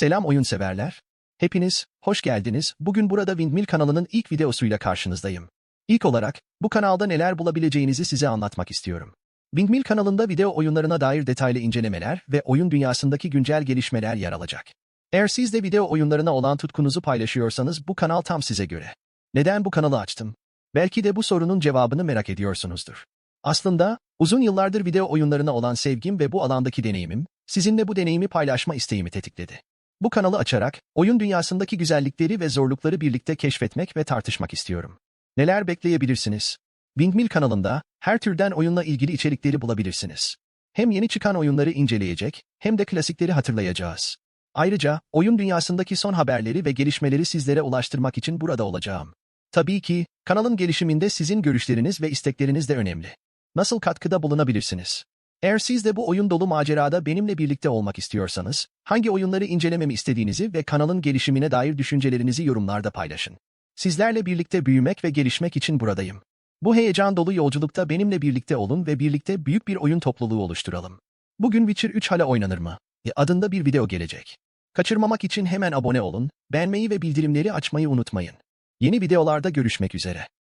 Selam oyun severler. Hepiniz hoş geldiniz. Bugün burada Windmill kanalının ilk videosuyla karşınızdayım. İlk olarak bu kanalda neler bulabileceğinizi size anlatmak istiyorum. Windmill kanalında video oyunlarına dair detaylı incelemeler ve oyun dünyasındaki güncel gelişmeler yer alacak. Eğer siz de video oyunlarına olan tutkunuzu paylaşıyorsanız bu kanal tam size göre. Neden bu kanalı açtım? Belki de bu sorunun cevabını merak ediyorsunuzdur. Aslında uzun yıllardır video oyunlarına olan sevgim ve bu alandaki deneyimim, sizinle bu deneyimi paylaşma isteğimi tetikledi. Bu kanalı açarak oyun dünyasındaki güzellikleri ve zorlukları birlikte keşfetmek ve tartışmak istiyorum. Neler bekleyebilirsiniz? Windmill kanalında her türden oyunla ilgili içerikleri bulabilirsiniz. Hem yeni çıkan oyunları inceleyecek hem de klasikleri hatırlayacağız. Ayrıca oyun dünyasındaki son haberleri ve gelişmeleri sizlere ulaştırmak için burada olacağım. Tabii ki kanalın gelişiminde sizin görüşleriniz ve istekleriniz de önemli. Nasıl katkıda bulunabilirsiniz? Eğer siz de bu oyun dolu macerada benimle birlikte olmak istiyorsanız, hangi oyunları incelememi istediğinizi ve kanalın gelişimine dair düşüncelerinizi yorumlarda paylaşın. Sizlerle birlikte büyümek ve gelişmek için buradayım. Bu heyecan dolu yolculukta benimle birlikte olun ve birlikte büyük bir oyun topluluğu oluşturalım. Bugün Witcher 3 hala oynanır mı? E, adında bir video gelecek. Kaçırmamak için hemen abone olun, beğenmeyi ve bildirimleri açmayı unutmayın. Yeni videolarda görüşmek üzere.